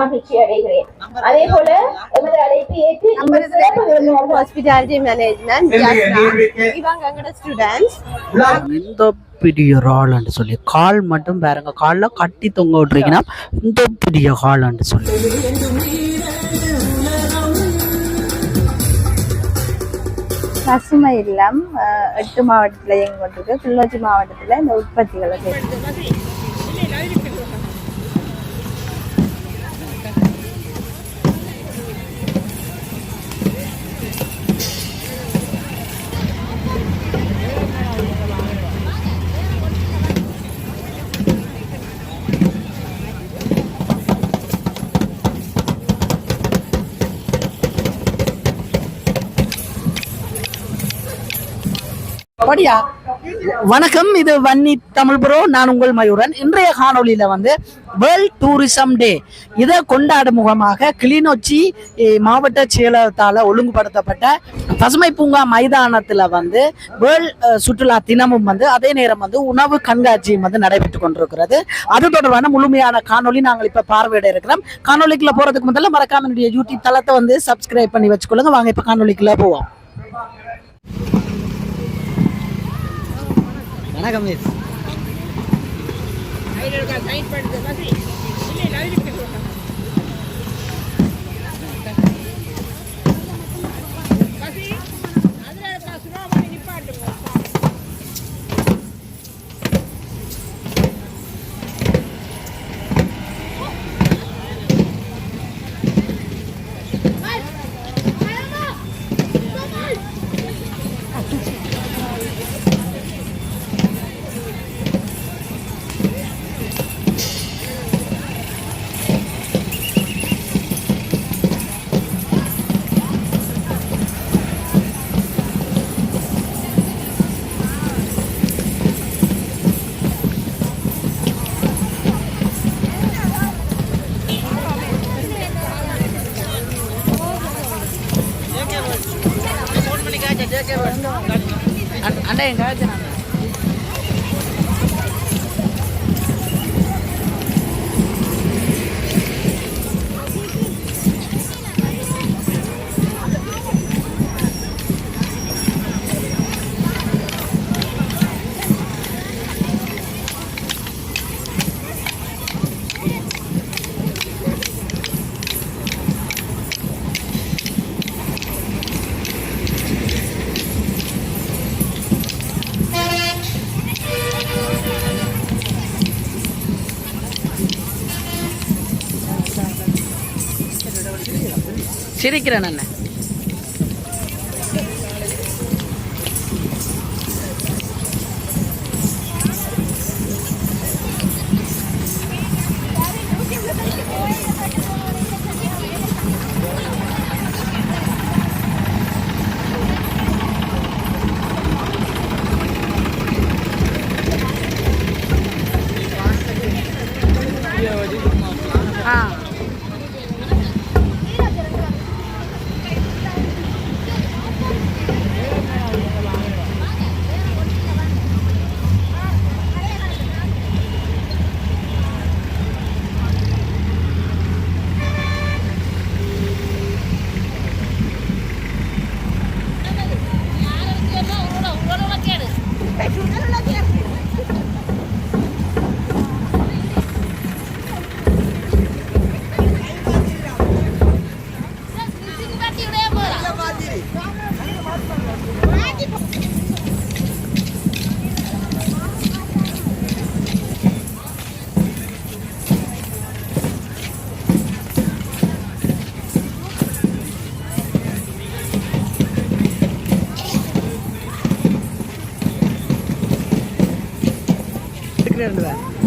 மகிழ்ச்சி அடைகிறேன் அதே போல எமது அழைப்பு ஏற்று ஹாஸ்பிட்டாலிட்டி மேனேஜ்மெண்ட் இவங்க எங்களோட ஸ்டூடெண்ட்ஸ் இந்த பெரிய ராள்னு சொல்லி கால் மட்டும் பாருங்க காலில் கட்டி தொங்க விட்டுருக்கீங்கன்னா இந்த பெரிய ஹால்னு சொல்லி பசுமை இல்லம் எட்டு மாவட்டத்தில் இயங்கி கொண்டிருக்கு கிளிநொச்சி மாவட்டத்தில் இந்த உற்பத்திகளை செய்யுது அப்படியா? வணக்கம் இது வன்னி தமிழ் புரோ. நான் உங்கள் மயூரன். இன்றைய காணொலியில் வந்து வேர்ல்ட் டூரிசம் டே இதை கொண்டாடும் முகமாக கிளிநொச்சி மாவட்ட செயலகத்தால் ஒழுங்குபடுத்தப்பட்ட பசுமை பூங்கா மைதானத்தில் வந்து வேர்ல்ட் சுற்றுலா தினமும் வந்து அதே நேரம் வந்து உணவு கண்காட்சியும் வந்து நடைபெற்று கொண்டிருக்கிறது. அது தொடர்பான முழுமையான காணொலி நாங்கள் இப்போ பார்வையிட இருக்கிறோம். காணொளிக்குள்ள போகிறதுக்கு முதல்ல மறக்காம என்னுடைய யூடியூப் தளத்தை வந்து சப்ஸ்கிரைப் பண்ணி வச்சுக்கொள்ளுங்க. வாங்க இப்போ காணொலிக்குள்ளே போவோம். வணக்கம் மிஸ் அண்ணா எங்க சிரிக்கிறேன் அண்ணன் 对。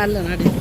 നല്ലതാണ്. അടി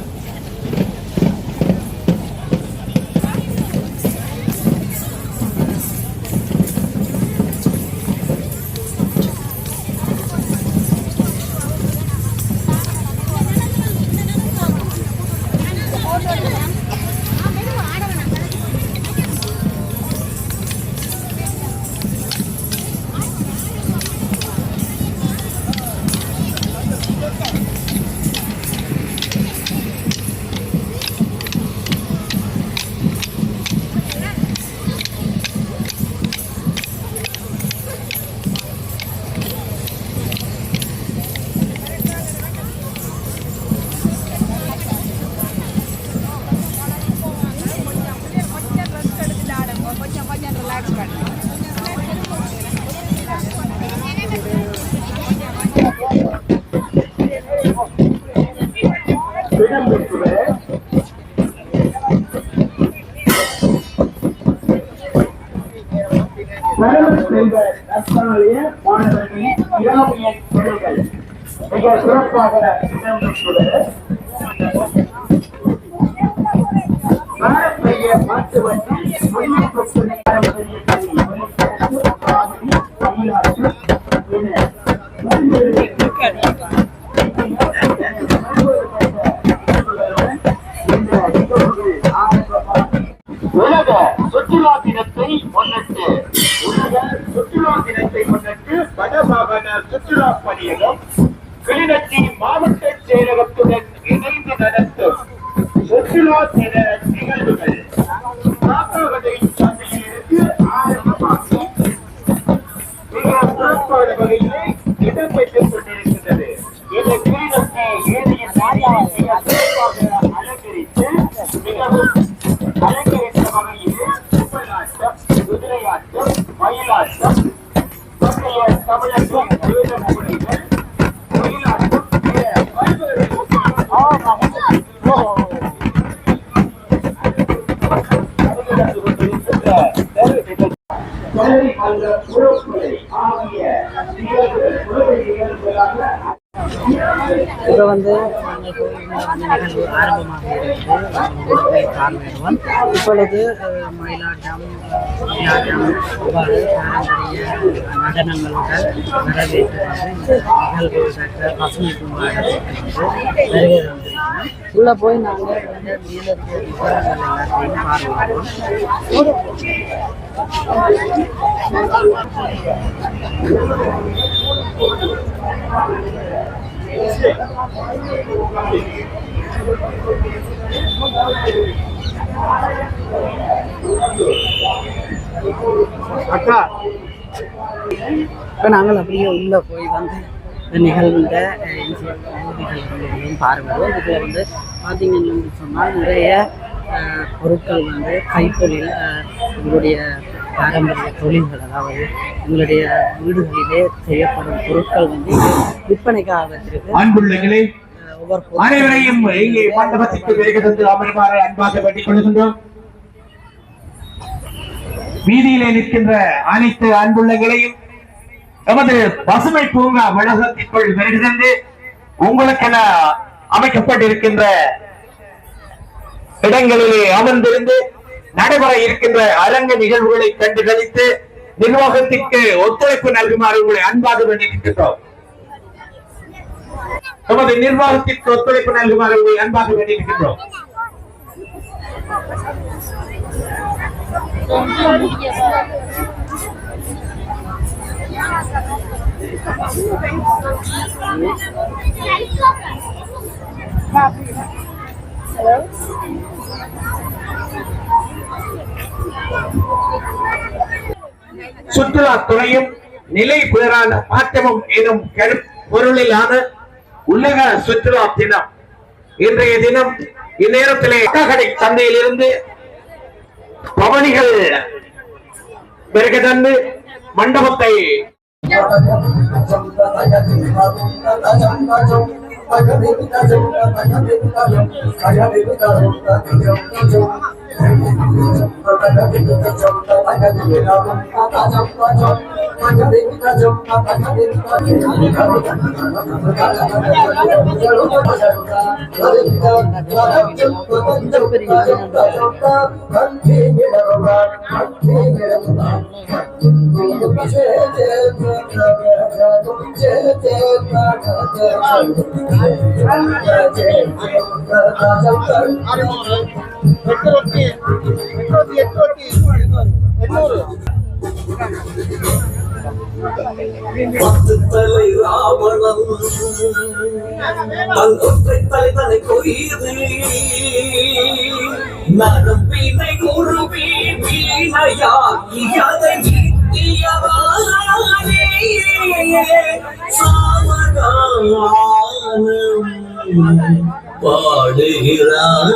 சிறப்பாக நடத்தும் சுற்றுலா தின நிகழ்வுகள் காக்காவதை சந்தையிலிருந்து ஆரம்பமாகி மிக சிறப்பான வகையிலே இடம்பெற்றுக் கொண்டிருக்கின்றது. இந்த கிளிநொச்சி ஏரியின் ஆரம்பமாக இருக்கிறது பார்வையிடுவோம் இப்பொழுது மயிலாட்டம் மயிலாட்டம் இவ்வாறு பாரம்பரிய நடனங்களுடன் வரவேற்று பசுமை பூங்காடத்துக்கு வருகை உள்ளே போய் நாங்கள் வந்து மீதற்கு விவரங்கள் எல்லாத்தையும் you. அக்கா. இப்போ நாங்கள் அப்படியே உள்ளே போய் வந்து இந்த நிகழ்வுகளையும் பார்வையிடுவோம் இதில் வந்து பார்த்தீங்கன்னு சொன்னால் நிறைய பொருட்கள் வந்து கைத்தொழில் அஹ், எங்களுடைய பாரம்பரிய தொழில்கள் அதாவது எங்களுடைய வீடுகளிலே செய்யப்படும் பொருட்கள் வந்து விற்பனைக்காக வச்சிருக்கு. அனைவரையும் இங்கே மண்டபத்திற்கு வருகை தந்து அமருமாறு அன்பாக வேண்டிக் கொள்கின்றோம். வீதியிலே நிற்கின்ற அனைத்து அன்புள்ளங்களையும் நமது பசுமை பூங்கா வளாகத்திற்குள் வருகை தந்து உங்களுக்கென அமைக்கப்பட்டிருக்கின்ற இடங்களிலே அமர்ந்திருந்து நடைபெற இருக்கின்ற அரங்க நிகழ்வுகளை கண்டு கழித்து நிர்வாகத்திற்கு ஒத்துழைப்பு நல்குமாறு உங்களை அன்பாக வேண்டியிருக்கின்றோம் நமது நிர்வாகத்திற்கு ஒத்துழைப்பு நல்குமாறு உங்களை அன்பாக வேண்டியிருக்கின்றோம் சுற்றுலாத்துறையும் நிலை பேரான மாற்றமும் எனும் கரு பொருளிலான உலக சுற்றுலா தினம். இன்றைய தினம் இந்நேரத்திலே கடை சந்தையிலிருந்து பவனிகள் பெருக தந்து மண்டபத்தை আর பத்து தலை ராவணன் தன் ஒற்றை தலைவனை கொய்து நடம் பிணை குருவி வீணையாகி அதை நீத்தியவானே சாமகானம் பாடுகிறான்.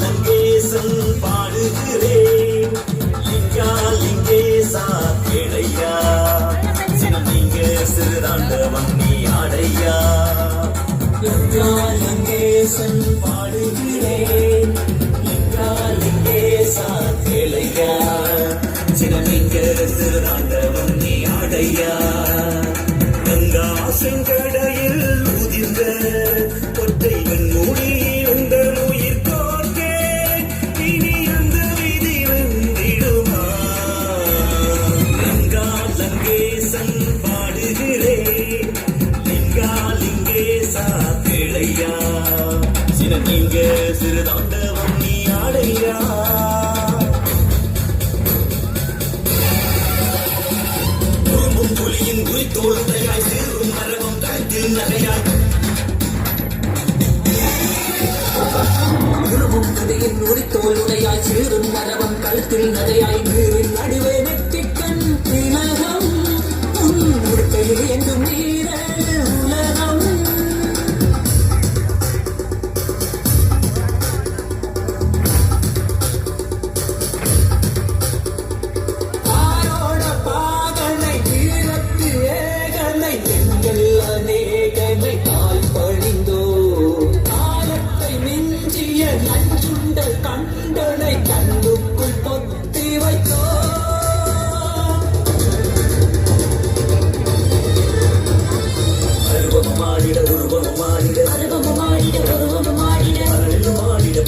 லிங்கேசன் பாடுகிறேன் லிங்கா லிங்கேசா சினம் நீங்க சிறுதாண்டவன் நீ அடையா லிங்கேசன் பாடுகிறேன். லிங்கா லிங்கேசா கேளையா சினம் நீங்க நீ ஆடையா கங்கா செங்கடையில் உதிர்ந்த கொட்டை வெண்மூடி புலியின் சீரும் மரபம் கழுத்தில் நகையாய் உருவும் கதையின் உரித்தோளுடையாய் சீரும் மரபம் கழுத்தில் நகையாய் நீரின் நடுவே வெட்டி கண் திலகம். உன் உடுக்கையில் எங்கும் நீர் மாடிட உருவம் மாடிட அருவம் மாடிட உருவம் மாடிட அருளில் மாடிட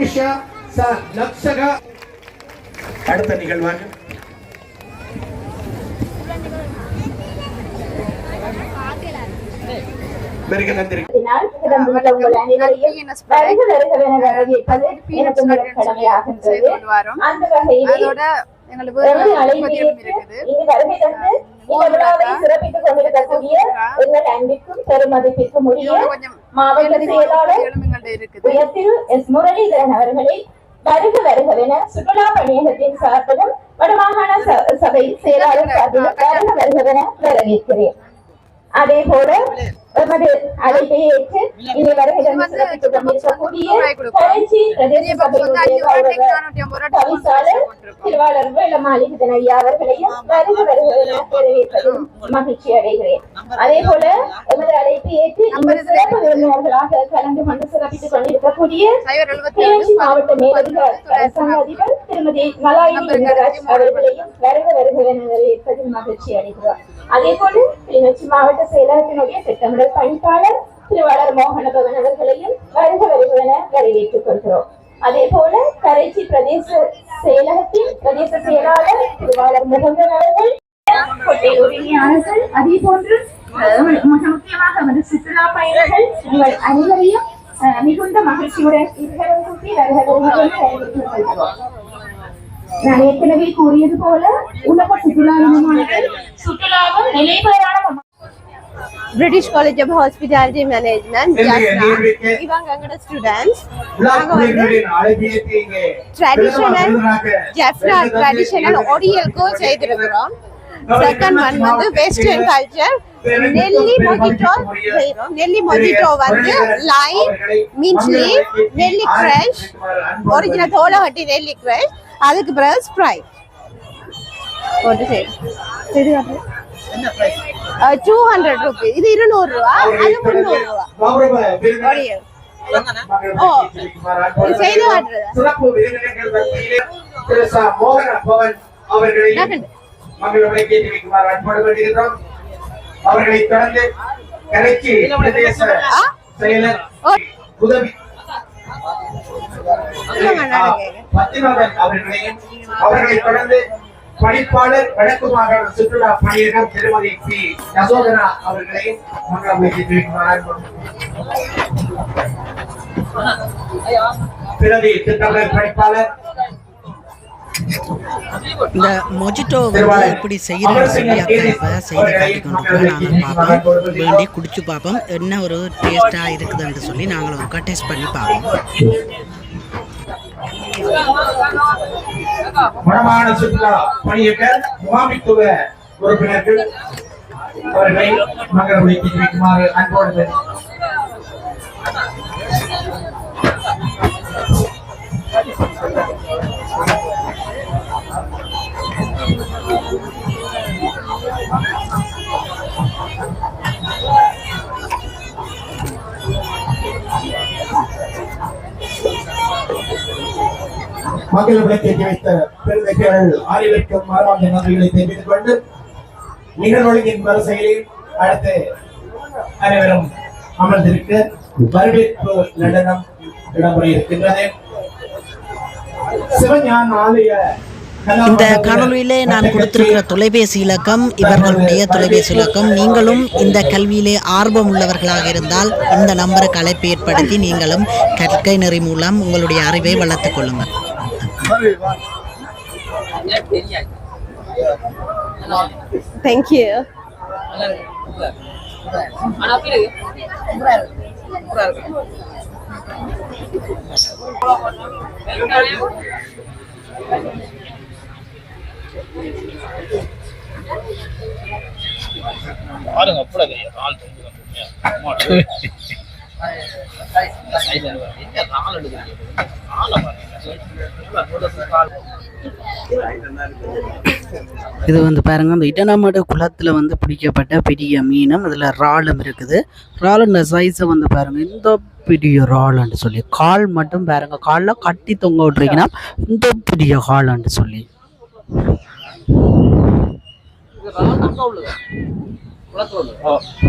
தர்மிஷா ச லக்ஷக அடுத்த நிகழ்வாக வருக வகையிலே அதோட மாவட்ட செயலாளர் உயர்திரு எஸ் முரளிதரன் அவர்களை வருக வருகவென சுற்றுலா பணியகத்தின் சார்பிலும் வடமாகாண சபை செயலாளர் சார்பிலும் வருக வருகவென வரவேற்கிறேன். அதே போல எமது அழைப்பை ஏற்று இனி வருகை தந்து சிறப்பித்துக் கொண்டிருக்கக்கூடிய கரைச்சி பிரதேச சபையுடைய கௌரவ தவிசாளர் திருவாளர் வேளமாளிகதன் ஐயா அவர்களையும் வருக வரவேற்பதில் மகிழ்ச்சி அடைகிறேன் அதே போல எமது அழைப்பை ஏற்று இங்கு சிறப்பு விருந்தினர்களாக கலந்து கொண்டு சிறப்பித்துக் கொண்டிருக்கக்கூடிய கிளிநொச்சி மாவட்ட மேலதிக அரசாங்க அதிபர் திருமதி மலாயினி இந்திரராஜ் அவர்களையும் வருக வரவேற்பதில் மகிழ்ச்சி அடைகிறோம் அதே போல கிளிநொச்சி மாவட்ட செயலகத்தினுடைய திட்டமிடல் பணிப்பாளர் திருவாளர் மோகனபவன் அவர்களையும் வருக வருகவென வரவேற்றுக் கொள்கிறோம். அதே போல கரைச்சி பிரதேச செயலகத்தின் பிரதேச செயலாளர் திருவாளர் முகந்தன் அவர்கள் கோட்டை அதே போன்று மிக முக்கியமாக வந்து சுற்றுலா பயணிகள் உங்கள் அனைவரையும் மிகுந்த மகிழ்ச்சியுடன் இருவரும் கூட்டி வருகிறவர்களுடன் வரவேற்றுக் கொள்கிறோம் நான் ஏற்கனவே கூறியது போல உலக சுற்றுலா தினமானது சுற்றுலாவும் நிலைபெறான British college of hospitality management நீர்மிக்க இவங்க எங்களோட ஸ்டூடெண்ட்ஸ் விழா நாங்க வந்து குழுவினரின் அழைப்பியத்தை இங்கே ட்ரெடிஷனல் விருதுநகர் ஜெஃப்னா விருது தந்து ட்ரெடிஷனல் ஒடியலுக்கும் செய்திருக்கிறோம் செகண்ட் ஒன் வந்து வெஸ்டர்ன் கல்ச்சர் நெல்லி மொஜிட்டோ செய்கிறோம் நெல்லி மொஜிட்டோ வந்து லைம் மின்ட் லீஃப் நெல்லி ஃப்ரெஷ் ஒரிஜினல் தோலகட்டி நெல்லி ஃப்ரெஷ் அதுக்கு பிறகு ஸ்ப்ரைட் போட்டு செய்யும் டூ ஹண்ட்ரட் ருபீஸ் இது இருநூறு ரூபா அது முந்நூறு ரூபா ஓ. செய்து காட்டுறதா? அவர்களை நகண்டு. மகளுடைய கேட்டு வைக்குமாறு அன்போடு வேண்டுகின்றோம் அவர்களை தொடர்ந்து கரைச்சி பிரதேச? செயலர். உதவி அவர்களையும் அவர்களை தொடர்ந்து பணிப்பாளர் வடக்கு மாகாண சுற்றுலா பணியகம் திருமதி பி. யசோதரா அவர்களையும் பிரதி பணிப்பாளர். இந்த மொஜிட்டோ வந்து இப்படி செய்கிறேன்னு சொல்லி அக்கா இப்போ செய்து காட்டி கொண்டு நாங்கள் பார்ப்போம். வேண்டி குடிச்சு பார்ப்போம். என்ன ஒரு டேஸ்ட்டாக இருக்குதுன்னு சொல்லி நாங்கள் ஒருக்கா டேஸ்ட் பண்ணி பார்ப்போம். வடமாகாண சுற்றுலா பணியக முகாமித்துவ உறுப்பினர்கள். அவர்களை மங்கள உழைக்கி வைக்குமாறு அன்போடு மக்கள் விளக்கேற்றி வைத்த பெருமைகள் ஆரியவிற்கும் மரபாந்த நன்றிகளை தெரிவித்துக் கொண்டு நிகழ்வொழுங்கின் வரிசையில் அடுத்து அனைவரும் அமர்ந்திருக்க வரவேற்பு நடனம் இடம்பெற இருக்கின்றது. சிவஞான ஆலய இந்த காணொளியிலே நான் கொடுத்திருக்கிற தொலைபேசி இலக்கம் இவர்களுடைய தொலைபேசி இலக்கம். நீங்களும் இந்த கல்வியிலே ஆர்வம் உள்ளவர்களாக இருந்தால் இந்த நம்பருக்கு அழைப்பு ஏற்படுத்தி நீங்களும் கற்கை நெறி மூலம் உங்களுடைய அறிவை வளர்த்துக் கொள்ளுங்கள். தேங்க்யூ பாருங்க அப்பட நாள் நாள் எடுக்கிறீங்க? நாளை பாருங்க. இது வந்து பாருங்க அந்த இடநாமடு குளத்துல வந்து பிடிக்கப்பட்ட பெரிய மீனும். அதில் இறாலும் இருக்குது. இறாலுன்ற சைஸை வந்து பாருங்க இந்த பெரிய ராலுன்னு சொல்லி. கால் மட்டும் பாருங்க கால்ல கட்டி தொங்க விட்டுருக்கீங்கன்னா இந்த பெரிய காலுன்னு சொல்லி.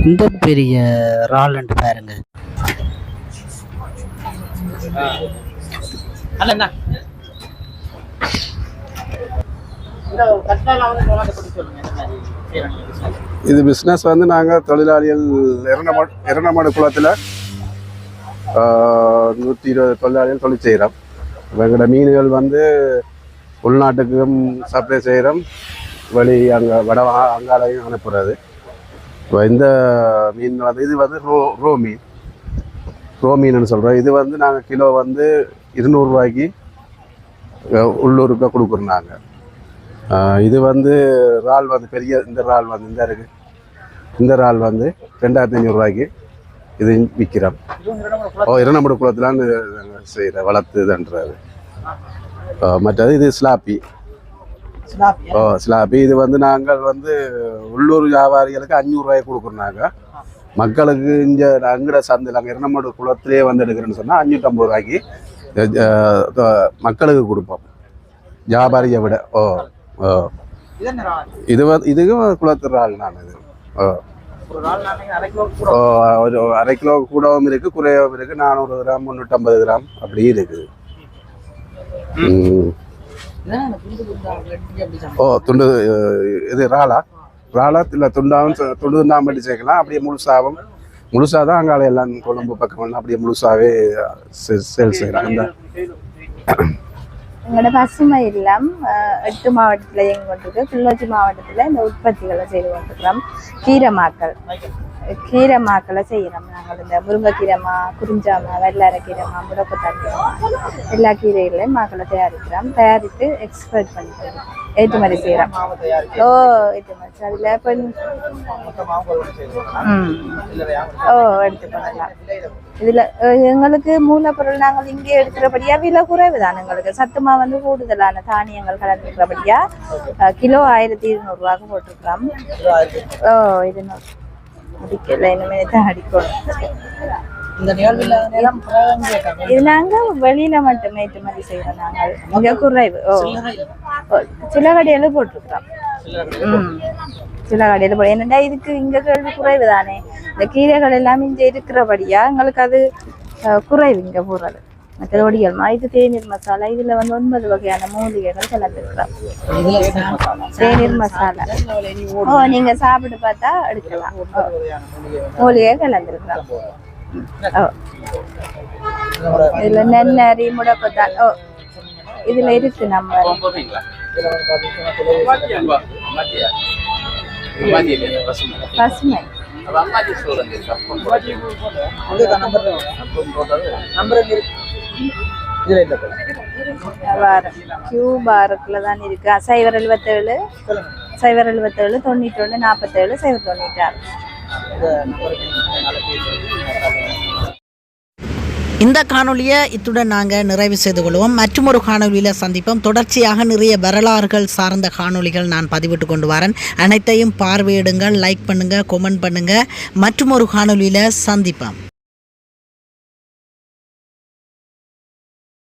இந்த பெரிய இறாலுன்னு பாருங்க இது பிஸ்னஸ் வந்து நாங்கள் தொழிலாளிகள் இரணமாடு இரணமாடு குளத்தில் நூற்றி இருபது தொழிலாளிகள் தொழில் செய்கிறோம் எங்களோட மீன்கள் வந்து உள்நாட்டுக்கும் சப்ளை செய்கிறோம் வெளி அங்கே வட அங்காலையும் அனுப்புறது. இப்போ இந்த மீன் வந்து இது வந்து ரோ ரோ மீன். ரோ மீன் சொல்கிறோம் இது வந்து நாங்கள் கிலோ வந்து இருநூறுவாய்க்கு உள்ளூருக்கு கொடுக்குறோம் நாங்கள் இது வந்து இறால் வந்து பெரிய இந்த இறால் வந்து இந்த இருக்கு. இந்த இறால் வந்து ரெண்டாயிரத்தி ஐநூறுரூவாய்க்கு இது விற்கிறோம் ஓ இரநம்படு குளத்துலான்னு செய்கிற வளர்த்துதுன்றது மற்றது இது ஸ்லாப்பி. ஓ ஸ்லாப்பி. இது வந்து நாங்கள் வந்து உள்ளூர் வியாபாரிகளுக்கு அஞ்சூறுரூவாய்க்கு கொடுக்குறோம் நாங்கள் மக்களுக்கு இங்கே அங்கட சந்தையில் அங்கே இரநம்படு குளத்திலே வந்து எடுக்கிறேன்னு சொன்னால் அஞ்சூற்றம்பது ரூபாய்க்கு மக்களுக்கு கொடுப்போம். வியாபாரியை விட ஓ ஓ. இது வந்து இதுவும் குளத்து இறால் நான் இது. ஓ. ஓ, ஒரு அரை கிலோ கூடவும் இருக்கு குறையவும் இருக்கு. நானூறு கிராம் முந்நூற்றம்பது கிராம் அப்படி இருக்குது ஓ துண்டு இது இறாலா இறாலா இல்லை துண்டாவும் துண்டு துண்டாவும் பண்ணி சேர்க்கலாம். அப்படியே முழுசாகவும் முழுசாக தான் அங்கால எல்லாம் கொழும்பு பக்கம் அப்படியே முழுசாவே சேல் செய்கிறாங்க இந்த எங்களோட பசுமை இல்லம் எட்டு மாவட்டத்தில் இயங்கி கொண்டிருக்கு கிளிநொச்சி மாவட்டத்தில் இந்த உற்பத்திகளை செய்து கொண்டிருக்கிறோம். கீரை மாக்கள். கீரை மாக்களை செய்கிறோம் நாங்கள். இந்த முருங்கைக்கீரைமா குறிஞ்சாமா வெள்ளரை கீரைமா முடக்கத்தண்டமா எல்லா கீரைகளையும் மாக்களை தயாரிக்கிறோம். தயாரித்து எக்ஸ்போர்ட் பண்ணிக்கிறோம். ஏற்றுமதி செய்கிறோம் ஓ ஏற்றுமதி அதில் இப்போ ம். ஓ எடுத்து பண்ணலாம். இதுல எங்களுக்கு மூலப்பொருள் நாங்கள் இங்கே எடுக்கிறபடியா விலை குறைவு தான் எங்களுக்கு. சத்துமா வந்து கூடுதலான தானியங்கள் கலந்துருக்கிறபடியா அஹ், கிலோ ஆயிரத்தி இருநூறுவாக்கு போட்டிருக்கிறோம். ஓ இருநூறு. முடிக்கல இனிமே தான் அடிக்கணும். இந்த நிகழ்வில் எல்லாம் இது நாங்க வெளியில மட்டுமே ஏற்றுமதி செய்யறோம் நாங்கள் இங்க குறைவு. சில கடையில போட்டிருக்கிறோம். சில கடையில போட என்னடா இதுக்கு இங்க கேள்வி குறைவு தானே. இந்த கீரைகள் எல்லாம் இங்க இருக்கிறபடியா எங்களுக்கு அது குறைவு இங்க போடுறது. மற்ற ஒடிகள் இது தேநீர் மசாலா இதுல வந்து ஒன்பது வகையான மூலிகைகள் கலந்துருக்கிறோம். தேநீர் மசாலா. ஓ நீங்க சாப்பிட்டு பார்த்தா எடுக்கலாம். ஓ. மூலிகை கலந்துருக்கிறோம். ஓ. இதுல நென்னரி முடக்கத்தான் ஓ. இதுல இருக்கு நம்ம. பசுமை. வாரம் கியூ பாரக்குள்ள தான் இருக்கு. சைவர் எழுபத்தேழு சைவர் எழுபத்தேழு தொண்ணூற்றி ஒன்று நாற்பத்தேழு சைவர் தொண்ணூற்றி ஆறு இந்த காணொளியை இத்துடன் நாங்கள் நிறைவு செய்து கொள்வோம். மற்றொரு காணொளியில் சந்திப்போம். தொடர்ச்சியாக நிறைய வரலாறுகள் சார்ந்த காணொளிகள் நான் பதிவிட்டு கொண்டு வரேன். அனைத்தையும் பார்வையிடுங்கள் லைக் பண்ணுங்கள் கொமெண்ட் பண்ணுங்கள் மற்றொரு காணொளியில் சந்திப்போம்.